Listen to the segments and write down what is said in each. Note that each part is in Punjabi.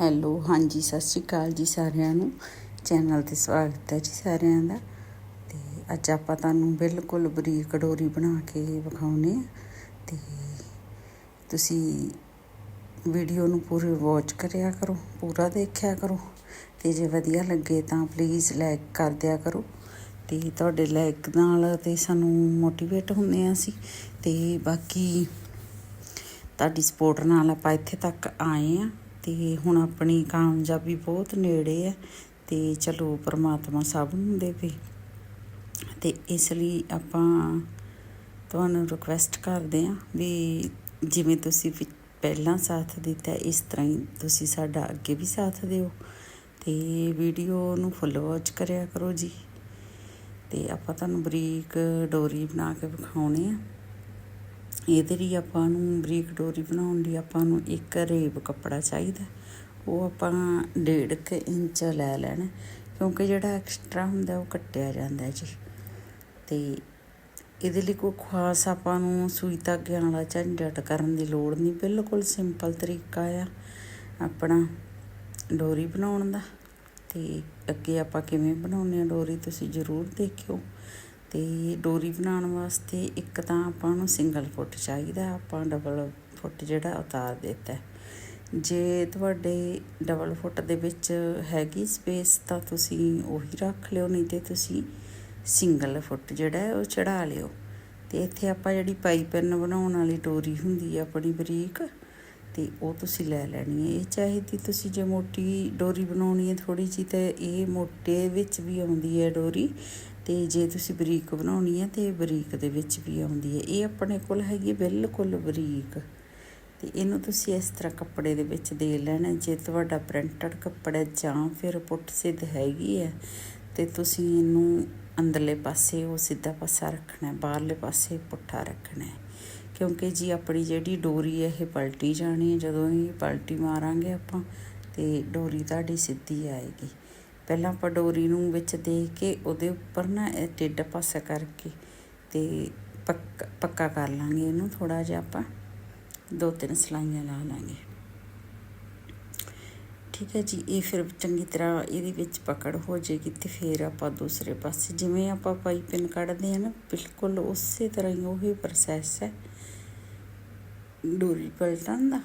ਹੈਲੋ, ਹਾਂਜੀ, ਸਤਿ ਸ਼੍ਰੀ ਅਕਾਲ ਜੀ ਸਾਰਿਆਂ ਨੂੰ। ਚੈਨਲ ਤੇ ਸਵਾਗਤ ਹੈ ਜੀ ਸਾਰਿਆਂ ਦਾ। ਤੇ ਅੱਜ ਆਪਾਂ ਤੁਹਾਨੂੰ ਬਿਲਕੁਲ ਬਰੀਕ ਕਟੋਰੀ ਬਣਾ ਕੇ ਵਿਖਾਉਨੇ ਆ। ਤੇ ਤੁਸੀਂ ਵੀਡੀਓ ਨੂੰ ਪੂਰੇ ਵਾਚ ਕਰਿਆ ਕਰੋ, ਪੂਰਾ ਦੇਖਿਆ ਕਰੋ। ਤੇ ਜੇ ਵਧੀਆ ਲੱਗੇ ਤਾਂ ਪਲੀਜ਼ ਲਾਈਕ ਕਰ ਦਿਆ ਕਰੋ। ਤੇ ਤੁਹਾਡੇ ਲਾਈਕ ਨਾਲ ਤੇ ਸਾਨੂੰ ਮੋਟੀਵੇਟ ਹੁੰਦੇ ਆ ਅਸੀਂ। ਤੇ ਬਾਕੀ ਤੁਹਾਡੀ ਸਪੋਰਟ ਨਾਲ ਆਪਾਂ ਇੱਥੇ ਤੱਕ ਆਏ ਆ ਤੇ ਹੁਣ ਆਪਣੀ ਕਾਮਯਾਬੀ ਬਹੁਤ ਨੇੜੇ ਹੈ ਤੇ ਚਲੋ ਪ੍ਰਮਾਤਮਾ ਸਭ ਨੂੰ ਦੇਵੇ। ਤੇ ਇਸ ਲਈ ਆਪਾਂ ਤੁਹਾਨੂੰ ਰਿਕਵੈਸਟ ਕਰਦੇ ਆ ਵੀ ਜਿਵੇਂ ਤੁਸੀਂ ਪਿ- ਪਹਿਲਾਂ ਸਾਥ ਦਿੱਤਾ, ਇਸ ਤਰ੍ਹਾਂ ਹੀ ਤੁਸੀਂ ਸਾਡਾ ਅੱਗੇ ਵੀ ਸਾਥ ਦਿਓ। ਤੇ ਵੀਡੀਓ ਨੂੰ ਫੁੱਲ ਵਾਚ ਕਰਿਆ ਕਰੋ ਜੀ। ਤੇ ਆਪਾਂ ਤੁਹਾਨੂੰ ਬਰੀਕ ਡੋਰੀ ਬਣਾ ਕੇ ਵਿਖਾਉਣੇ ਆ। ਇਹਦੇ ਲਈ ਆਪਾਂ ਨੂੰ ਬਰੀਕ ਡੋਰੀ ਬਣਾਉਣ ਲਈ ਆਪਾਂ ਨੂੰ ਇੱਕ ਰੇਬ ਕੱਪੜਾ ਚਾਹੀਦਾ। ਉਹ ਆਪਾਂ ਡੇਢ ਕੁ ਇੰਚ ਲੈ ਲੈਣਾ ਕਿਉਂਕਿ ਜਿਹੜਾ ਐਕਸਟਰਾ ਹੁੰਦਾ ਉਹ ਕੱਟਿਆ ਜਾਂਦਾ ਜੀ। ਤੇ ਇਹਦੇ ਲਈ ਕੋਈ ਖਾਸ ਆਪਾਂ ਨੂੰ ਸੂਈ ਧਾਗਿਆਂ ਵਾਲਾ ਝੰਡਟ ਕਰਨ ਦੀ ਲੋੜ ਨਹੀਂ, ਬਿਲਕੁਲ ਸਿੰਪਲ ਤਰੀਕਾ ਆ ਆਪਣਾ ਡੋਰੀ ਬਣਾਉਣ ਦਾ। ਤੇ ਅੱਗੇ ਆਪਾਂ ਕਿਵੇਂ ਬਣਾਉਂਦੇ ਆ ਡੋਰੀ, ਤੁਸੀਂ ਜ਼ਰੂਰ ਦੇਖਿਓ। ਅਤੇ ਡੋਰੀ ਬਣਾਉਣ ਵਾਸਤੇ ਇੱਕ ਤਾਂ ਆਪਾਂ ਨੂੰ ਸਿੰਗਲ ਫੁੱਟ ਚਾਹੀਦਾ, ਆਪਾਂ ਡਬਲ ਫੁੱਟ ਜਿਹੜਾ ਉਤਾਰ ਦਿੱਤਾ। ਜੇ ਤੁਹਾਡੇ ਡਬਲ ਫੁੱਟ ਦੇ ਵਿੱਚ ਹੈਗੀ ਸਪੇਸ ਤਾਂ ਤੁਸੀਂ ਉਹੀ ਰੱਖ ਲਿਓ, ਨਹੀਂ ਤੇ ਤੁਸੀਂ ਸਿੰਗਲ ਫੁੱਟ ਜਿਹੜਾ ਉਹ ਚੜਾ ਲਿਓ। ਤੇ ਇੱਥੇ ਆਪਾਂ ਜਿਹੜੀ ਪਾਈਪਿੰਨ ਬਣਾਉਣ ਵਾਲੀ ਡੋਰੀ ਹੁੰਦੀ ਹੈ ਆਪਣੀ ਬਰੀਕ ਤੇ ਉਹ ਤੁਸੀਂ ਲੈ ਲੈਣੀ ਹੈ। ਇਹ ਚਾਹੀਦੀ ਤੁਸੀਂ ਜੇ ਮੋਟੀ ਡੋਰੀ ਬਣਾਉਣੀ ਹੈ ਥੋੜੀ ਜਿਹੀ ਤੇ ਇਹ ਮੋਟੇ ਵਿੱਚ ਵੀ ਆਉਂਦੀ ਹੈ ਡੋਰੀ ਤੇ ਜੇ ਤੁਸੀਂ ਬਰੀਕ ਬਣਾਉਣੀ ਹੈ ਤੇ ਬਰੀਕ ਦੇ ਵਿੱਚ ਵੀ ਆਉਂਦੀ ਹੈ। ਇਹ ਆਪਣੇ ਕੋਲ ਹੈਗੀ ਬਿਲਕੁਲ ਬਰੀਕ ਤੇ ਇਹਨੂੰ ਤੁਸੀਂ ਇਸ ਤਰ੍ਹਾਂ ਕੱਪੜੇ ਦੇ ਵਿੱਚ ਦੇ ਲੈਣਾ ਜੇ ਤੁਹਾਡਾ ਪ੍ਰਿੰਟਡ ਕੱਪੜਾ ਜਾਂ ਫਿਰ ਪੁੱਟ ਸਿੱਧ ਹੈਗੀ ਹੈ ਤੇ ਤੁਸੀਂ ਇਹਨੂੰ ਅੰਦਰਲੇ ਪਾਸੇ ਉਹ ਸਿੱਧਾ ਪਾਸਾ ਰੱਖਣਾ ਹੈ, ਬਾਹਰਲੇ ਪਾਸੇ ਪੁੱਠਾ ਰੱਖਣਾ ਹੈ। ਕਿਉਂਕਿ ਜੀ ਆਪਣੀ ਜਿਹੜੀ ਡੋਰੀ ਹੈ, ਇਹ ਪਲਟੀ ਜਾਣੀ ਹੈ। ਜਦੋਂ ਇਹ ਪਲਟੀ ਮਾਰਾਂਗੇ ਆਪਾਂ, ਤੇ ਡੋਰੀ ਤੁਹਾਡੀ ਸਿੱਧੀ ਆਏਗੀ। ਪਹਿਲਾਂ ਆਪਾਂ ਡੋਰੀ ਨੂੰ ਵਿੱਚ ਦੇ ਕੇ ਉਹਦੇ ਉੱਪਰ ਨਾ ਇਹ ਟੇਢਾ ਪਾਸਾ ਕਰਕੇ ਤੇ ਪੱਕਾ ਪੱਕਾ ਕਰ ਲਾਂਗੇ ਇਹਨੂੰ ਥੋੜਾ ਜਿਹਾ ਆਪਾਂ। ਦੋ ਤਿੰਨ ਸਲਾਈਆਂ ਲਾ ਲਾਂਗੇ। ਠੀਕ ਹੈ ਜੀ, ਇਹ ਫਿਰ ਚੰਗੀ ਤਰ੍ਹਾਂ ਇਹਦੇ ਵਿੱਚ ਪਕੜ ਹੋ ਜਾਏਗੀ ਤੇ ਫਿਰ ਆਪਾਂ ਦੂਸਰੇ ਪਾਸੇ, ਜਿਵੇਂ ਆਪਾਂ ਪਾਈਪਿੰਗ ਕੱਢਦੇ ਆ ਨਾ, ਬਿਲਕੁਲ ਉਸੇ ਤਰ੍ਹਾਂ ਹੀ ਉਹੀ ਪ੍ਰੋਸੈਸ ਹੈ। ਡੋਰੀ ਪਲਟਣ ਦਾ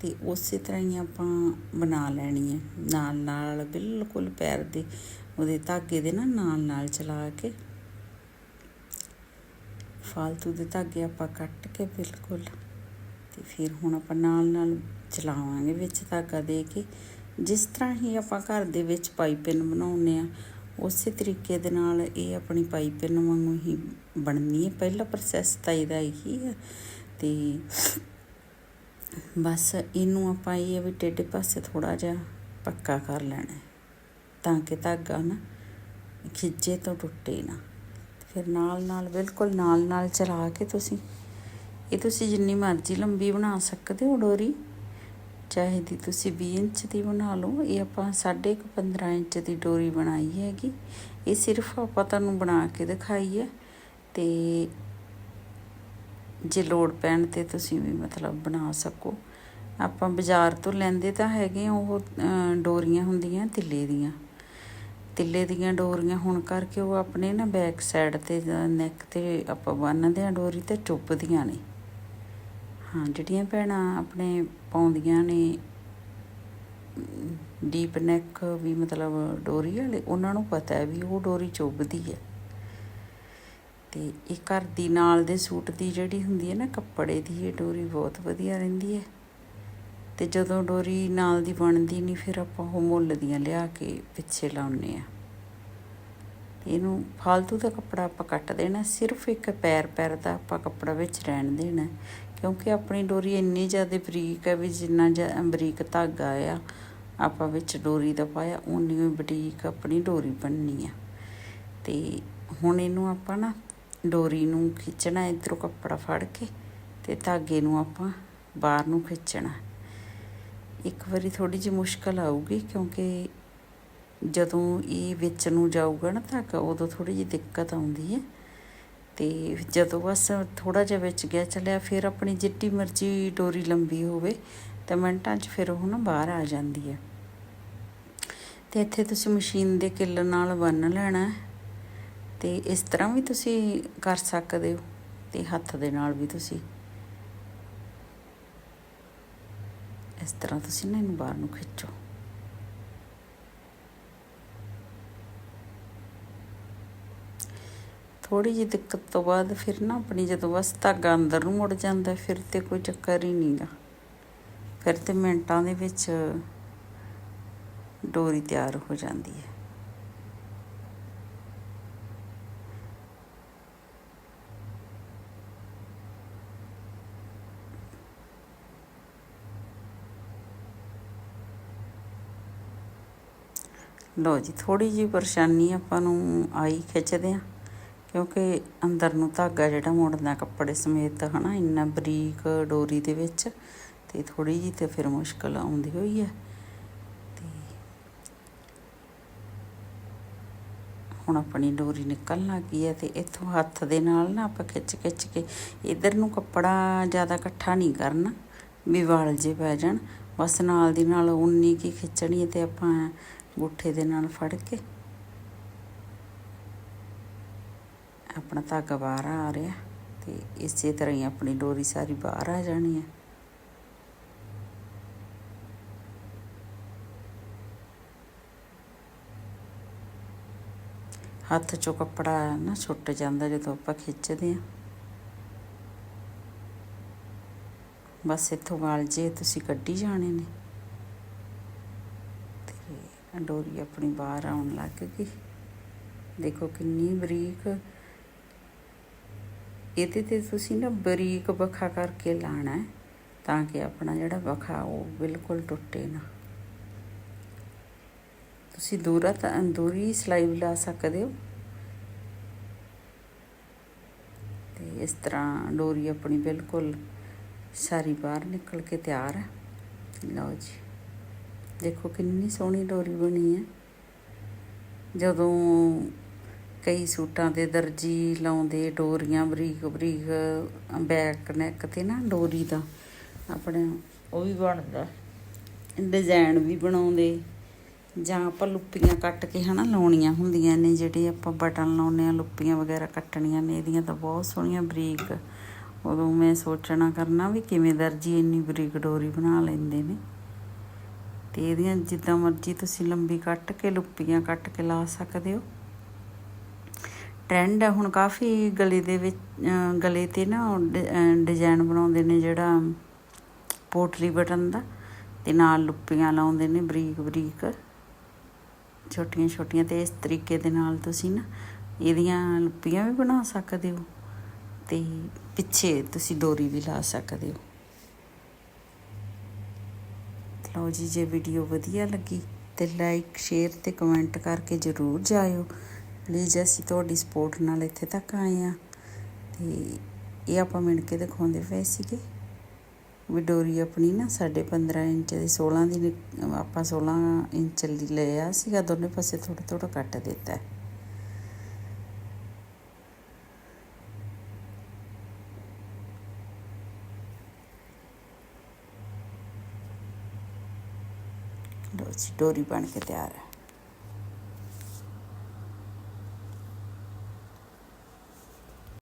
ਤੇ ਉਸੇ ਤਰ੍ਹਾਂ ਹੀ ਆਪਾਂ ਬਣਾ ਲੈਣੀ ਹੈ। ਨਾਲ ਨਾਲ ਬਿਲਕੁਲ ਪੈਰ ਦੇ ਉਹਦੇ ਧਾਗੇ ਦੇ ਨਾ ਨਾਲ ਨਾਲ ਚਲਾ ਕੇ ਫਾਲਤੂ ਦੇ ਧਾਗੇ ਆਪਾਂ ਕੱਟ ਕੇ ਬਿਲਕੁਲ ਤੇ ਫਿਰ ਹੁਣ ਆਪਾਂ ਨਾਲ ਨਾਲ ਚਲਾਵਾਂਗੇ ਵਿੱਚ ਧਾਗਾ ਦੇ ਕੇ। ਜਿਸ ਤਰ੍ਹਾਂ ਹੀ ਆਪਾਂ ਘਰ ਦੇ ਵਿੱਚ ਪਾਈਪਿੰਨ ਬਣਾਉਂਦੇ ਆ ਉਸੇ ਤਰੀਕੇ ਦੇ ਨਾਲ ਇਹ ਆਪਣੀ ਪਾਈਪਿੰਨ ਵਾਂਗੂ ਹੀ ਬਣਨੀ ਹੈ। ਪਹਿਲਾ ਪ੍ਰੋਸੈਸ ਤਾਂ ਇਹਦਾ ਇਹੀ ਹੈ ਤੇ ਬਸ ਇਹਨੂੰ ਆਪਾਂ ਇਹ ਹੈ ਵੀ ਟੇਢੇ ਪਾਸੇ ਥੋੜਾ ਜਿਹਾ ਪੱਕਾ ਕਰ ਲੈਣਾ ਤਾਂ ਕਿ ਧਾਗਾ ਨਾ ਖਿੱਚੇ ਤੋਂ ਟੁੱਟੇ ਨਾ। ਫਿਰ ਨਾਲ ਨਾਲ, ਬਿਲਕੁਲ ਨਾਲ ਨਾਲ ਚਲਾ ਕੇ ਤੁਸੀਂ, ਇਹ ਤੁਸੀਂ ਜਿੰਨੀ ਮਰਜ਼ੀ ਲੰਬੀ ਬਣਾ ਸਕਦੇ ਹੋ ਡੋਰੀ, ਚਾਹੇ ਦੀ ਤੁਸੀਂ 20 ਇੰਚ ਦੀ ਬਣਾ ਲਓ। ਇਹ ਆਪਾਂ 15.5 ਇੰਚ ਦੀ ਡੋਰੀ ਬਣਾਈ ਹੈਗੀ। ਇਹ ਸਿਰਫ ਆਪਾਂ ਤੁਹਾਨੂੰ ਬਣਾ ਕੇ ਦਿਖਾਈ ਹੈ। ਤੇ ਜੇ ਲੋੜ ਪੈਣ ਤੇ ਤੁਸੀਂ ਵੀ ਮਤਲਬ ਬਣਾ ਸਕੋ। ਆਪਾਂ ਬਾਜ਼ਾਰ ਤੋਂ ਲੈਂਦੇ ਤਾਂ ਹੈਗੇ ਆ ਉਹ ਡੋਰੀਆਂ ਹੁੰਦੀਆਂ, ਤਿੱਲੇ ਦੀਆਂ। ਤਿੱਲੇ ਦੀਆਂ ਡੋਰੀਆਂ ਹੋਣ ਕਰਕੇ ਉਹ ਆਪਣੇ ਨਾ ਬੈਕ ਸਾਈਡ ਤੇ, ਨੈਕ ਤੇ ਆਪਾਂ ਬੰਨਦੇ ਆ ਡੋਰੀ ਤੇ ਚੁੱਭਦੀਆਂ ਨੇ। ਹਾਂ, ਜਿਹੜੀਆਂ ਭੈਣਾਂ ਆਪਣੇ ਪਾਉਂਦੀਆਂ ਨੇ, ਡੀਪ ਨੈਕ ਵੀ ਮਤਲਬ ਡੋਰੀ ਵਾਲੇ, ਉਹਨਾਂ ਨੂੰ ਪਤਾ ਹੈ ਵੀ ਉਹ ਡੋਰੀ ਚੁੱਭਦੀ ਹੈ। ਤੇ ਇਹ ਘਰ ਦੀ ਨਾਲ ਦੇ ਸੂਟ ਦੀ ਜਿਹੜੀ ਹੁੰਦੀ ਹੈ ਨਾ, ਕੱਪੜੇ ਦੀ ਇਹ ਡੋਰੀ ਬਹੁਤ ਵਧੀਆ ਰਹਿੰਦੀ ਹੈ। ਤੇ ਜਦੋਂ ਡੋਰੀ ਨਾਲ ਦੀ ਬਣਦੀ ਨਹੀਂ, ਫਿਰ ਆਪਾਂ ਉਹ ਮੁੱਲ ਦੀਆਂ ਲਿਆ ਕੇ ਪਿੱਛੇ ਲਾਉਨੇ ਆ ਇਹਨੂੰ ਫालतू ਦਾ ਕੱਪੜਾ ਆਪਾਂ ਕੱਟ ਦੇਣਾ, ਸਿਰਫ ਇੱਕ ਪੈਰ ਪੈਰ ਦਾ ਆਪਾਂ ਕੱਪੜਾ ਵਿੱਚ ਰਹਿਣ ਦੇਣਾ, ਕਿਉਂਕਿ ਆਪਣੀ ਡੋਰੀ ਇੰਨੀ ਜ਼ਿਆਦਾ ਬਰੀਕ ਹੈ ਵੀ ਜਿੰਨਾ ਬਰੀਕ ਧਾਗਾ ਆ, ਆਪਾਂ ਵਿੱਚ ਡੋਰੀ ਦਾ ਪਾਇਆ ਉਨੀ ਹੀ ਬਰੀਕ ਆਪਣੀ ਡੋਰੀ ਬਣਨੀ ਆ। ਤੇ ਹੁਣ ਇਹਨੂੰ ਆਪਾਂ ਨਾ ਡੋਰੀ ਨੂੰ ਖਿੱਚਣਾ, ਇਧਰੋਂ ਕੱਪੜਾ ਫੜ ਕੇ ਤੇ ਧਾਗੇ ਨੂੰ ਆਪਾਂ ਬਾਹਰ ਨੂੰ ਖਿੱਚਣਾ। ਇੱਕ ਵਾਰੀ ਥੋੜੀ ਜਿਹੀ ਮੁਸ਼ਕਲ ਆਊਗੀ ਕਿਉਂਕਿ ਜਦੋਂ ਇਹ ਵਿੱਚ ਨੂੰ ਜਾਊਗਾ ਨਾ ਧਾਗਾ, ਉਦੋਂ ਥੋੜੀ ਜਿਹੀ ਦਿੱਕਤ ਆਉਂਦੀ ਹੈ। ਤੇ ਜਦੋਂ ਬਸ ਥੋੜਾ ਜਿਹਾ ਵਿੱਚ ਗਿਆ ਚੱਲਿਆ, ਫਿਰ ਆਪਣੀ ਜਿੱਡੀ ਮਰਜ਼ੀ ਡੋਰੀ ਲੰਬੀ ਹੋਵੇ ਤਾਂ ਮਿੰਟਾਂ 'ਚ ਫਿਰ ਉਹ ਨਾ ਬਾਹਰ ਆ ਜਾਂਦੀ ਹੈ। ਤੇ ਇੱਥੇ ਤੁਸੀਂ ਮਸ਼ੀਨ ਦੇ ਕਿੱਲ ਨਾਲ ਬੰਨ ਲੈਣਾ ਤੇ ਇਸ ਤਰ੍ਹਾਂ ਵੀ ਤੁਸੀਂ ਕਰ ਸਕਦੇ ਹੋ ਤੇ ਹੱਥ ਦੇ ਨਾਲ ਵੀ ਤੁਸੀਂ। ਇਸ ਤਰ੍ਹਾਂ ਤੁਸੀਂ ਨਾ ਇਹਨੂੰ ਬਾਹਰ ਨੂੰ ਖਿੱਚੋ। ਥੋੜੀ ਜਿਹੀ ਦਿੱਕਤ ਤੋਂ ਬਾਅਦ ਫਿਰ ਨਾ ਆਪਣੀ ਜਦੋਂ ਬਸ ਧਾਗਾ ਅੰਦਰ ਨੂੰ ਮੁੜ ਜਾਂਦਾ, ਫਿਰ ਤੇ ਕੋਈ ਚੱਕਰ ਹੀ ਨਹੀਂਗਾ ਫਿਰ ਤੇ ਮਿੰਟਾਂ ਦੇ ਵਿੱਚ ਡੋਰੀ ਤਿਆਰ ਹੋ ਜਾਂਦੀ ਹੈ। ਲਓ ਜੀ ਥੋੜੀ ਜੀ ਪਰੇਸ਼ਾਨੀ ਆਪਾਂ ਨੂੰ ਆਈ ਖਿੱਚਦੇ ਆ ਕਿਉਂਕਿ ਅੰਦਰ ਨੂੰ ਧਾਗਾ ਜਿਹੜਾ ਮੁੜਦਾ ਕੱਪੜੇ ਸਮੇਤ, ਹਨਾ, ਇੰਨਾ ਬਰੀਕ ਡੋਰੀ ਦੇ ਵਿੱਚ, ਤੇ ਥੋੜੀ ਜੀ ਤੇ ਫਿਰ ਮੁਸ਼ਕਲ ਆਉਂਦੀ ਹੋਈ ਹੈ। ਤੇ ਹੁਣ ਆਪਣੀ ਡੋਰੀ ਨਿਕਲਣ ਲੱਗੀ ਹੈ, ਤੇ ਇੱਥੋਂ ਹੱਥ ਦੇ ਨਾਲ ਨਾ ਆਪਾਂ ਖਿੱਚ ਖਿੱਚ ਕੇ ਇਧਰ ਨੂੰ ਕੱਪੜਾ ਜ਼ਿਆਦਾ ਇਕੱਠਾ ਨਹੀਂ ਕਰਨਾ, ਵੀ ਵਾਲ ਜੇ ਪੈ ਜਾਣ, ਬਸ ਨਾਲ ਦੀ ਨਾਲ ਉਨੀ ਕੀ ਖਿੱਚਣੀ ਤੇ ਆਪਾਂ ਗੁੱਠੇ ਦੇ ਨਾਲ ਫੜ ਕੇ ਆਪਣਾ ਧਾਗਾ ਬਾਹਰ ਆ ਰਿਹਾ ਤੇ ਇਸੇ ਤਰ੍ਹਾਂ ਹੀ ਆਪਣੀ ਡੋਰੀ ਸਾਰੀ ਬਾਹਰ ਆ ਜਾਣੀ ਹੈ ਹੱਥ ਚੋਂ ਕੱਪੜਾ ਨਾ ਛੁੱਟ ਜਾਂਦਾ ਜਦੋਂ ਆਪਾਂ ਖਿੱਚਦੇ ਆ ਬਸ ਇੱਥੋਂ ਵਾਲ ਜੇ ਤੁਸੀਂ ਕੱਢੀ ਜਾਣੇ ਨੇ। ਡੋਰੀ ਆਪਣੀ ਬਾਹਰ ਆਉਣ ਲੱਗ ਗਈ। ਦੇਖੋ ਕਿੰਨੀ ਬਰੀਕ। ਇਹਦੇ ਤੇ ਤੁਸੀਂ ਨਾ ਬਰੀਕ ਬਖਾ ਕਰਕੇ ਲਾਣਾ ਹੈ ਤਾਂ ਕਿ ਆਪਣਾ ਜਿਹੜਾ ਬਖਾ ਉਹ ਬਿਲਕੁਲ ਟੁੱਟੇ ਨਾ। ਤੁਸੀਂ ਦੂਰਾ ਤਾਂ, ਦੂਰੀ ਸਿਲਾਈ ਵੀ ਲਾ ਸਕਦੇ ਹੋ। ਤੇ ਇਸ ਤਰ੍ਹਾਂ ਡੋਰੀ ਆਪਣੀ ਬਿਲਕੁਲ ਸਾਰੀ ਬਾਹਰ ਨਿਕਲ ਕੇ ਤਿਆਰ ਹੈ। ਲਓ ਜੀ। ਦੇਖੋ ਕਿੰਨੀ ਸੋਹਣੀ ਡੋਰੀ ਬਣੀ ਹੈ। ਜਦੋਂ ਕਈ ਸੂਟਾਂ 'ਤੇ ਦਰਜੀ ਲਾਉਂਦੇ, ਡੋਰੀਆਂ ਬਰੀਕ ਬਰੀਕ, ਬੈਕ ਨੈਕ ਤੇ ਨਾ ਡੋਰੀ ਦਾ ਆਪਣੇ ਉਹ ਵੀ ਬਣਦਾ। ਡਿਜ਼ਾਈਨ ਵੀ ਬਣਾਉਂਦੇ। ਜਾਂ ਆਪਾਂ ਲੁੱਪੀਆਂ ਕੱਟ ਕੇ ਹਨਾ ਲਾਉਣੀਆਂ ਹੁੰਦੀਆਂ ਨੇ, ਜਿਹੜੇ ਆਪਾਂ ਬਟਨ ਲਾਉਨੇ ਆ ਲੁੱਪੀਆਂ ਵਗੈਰਾ ਕੱਟਣੀਆਂ ਨੇ, ਇਹਦੀਆਂ ਤਾਂ ਬਹੁਤ ਸੋਹਣੀਆਂ ਬਰੀਕ। ਉਦੋਂ ਮੈਂ ਸੋਚਣਾ ਕਰਨਾ ਵੀ ਕਿਵੇਂ ਦਰਜੀ ਇੰਨੀ ਬਰੀਕ ਡੋਰੀ ਬਣਾ ਲੈਂਦੇ ਨੇ। ਤੇ ਇਹਦੀਆਂ ਜਿੱਦਾਂ ਮਰਜ਼ੀ ਤੁਸੀਂ ਲੰਬੀ ਕੱਟ ਕੇ, ਲੁੱਪੀਆਂ ਕੱਟ ਕੇ ਲਾ ਸਕਦੇ ਹੋ। ਟ੍ਰੈਂਡ ਹੈ ਹੁਣ ਕਾਫੀ ਗਲੇ ਦੇ ਵਿੱਚ ਗਲੇ ਤੇ ਨਾ ਡਿਜ਼ਾਈਨ ਬਣਾਉਂਦੇ ਨੇ ਜਿਹੜਾ ਪੋਟਲੀ ਬਟਨ ਦਾ, ਤੇ ਨਾਲ ਲੁੱਪੀਆਂ ਲਾਉਂਦੇ ਨੇ ਬਰੀਕ ਬਰੀਕ, ਛੋਟੀਆਂ ਛੋਟੀਆਂ, ਤੇ ਇਸ ਤਰੀਕੇ ਦੇ ਨਾਲ ਤੁਸੀਂ ਨਾ ਇਹਦੀਆਂ ਲੁੱਪੀਆਂ ਵੀ ਬਣਾ ਸਕਦੇ ਹੋ, ਤੇ ਪਿੱਛੇ ਤੁਸੀਂ ਡੋਰੀ ਵੀ ਲਾ ਸਕਦੇ ਹੋ। ਲਓ ਜੀ, ਜੇ ਵੀਡੀਓ ਵਧੀਆ ਲੱਗੀ ਤੇ ਲਾਈਕ ਸ਼ੇਅਰ ਤੇ ਕਮੈਂਟ ਕਰਕੇ ਜਰੂਰ ਜਾਇਓ। ਪਲੀਜ਼ ਅਸੀਂ ਤੁਹਾਡੀ ਸਪੋਰਟ ਨਾਲ ਇੱਥੇ ਤੱਕ ਆਏ ਆ ਤੇ ਇਹ ਆਪਾਂ ਮਿਣ ਕੇ ਦਿਖਾਉਂਦੇ ਪਏ ਸੀਗੇ। ਵੀ ਡੋਰੀ ਆਪਣੀ ਨਾ ਸਾਡੇ 15 ਇੰਚ ਦੀ 16 ਦੀ ਆਪਾਂ 16 ਇੰਚ ਲਿਆ ਸੀਗਾ। ਦੋਨੇ ਪਾਸੇ ਥੋੜਾ ਥੋੜਾ ਕੱਟ ਦਿੱਤਾ ਹੈ ਡੋਰੀ ਬਣ ਕੇ ਤਿਆਰ ਹੈ।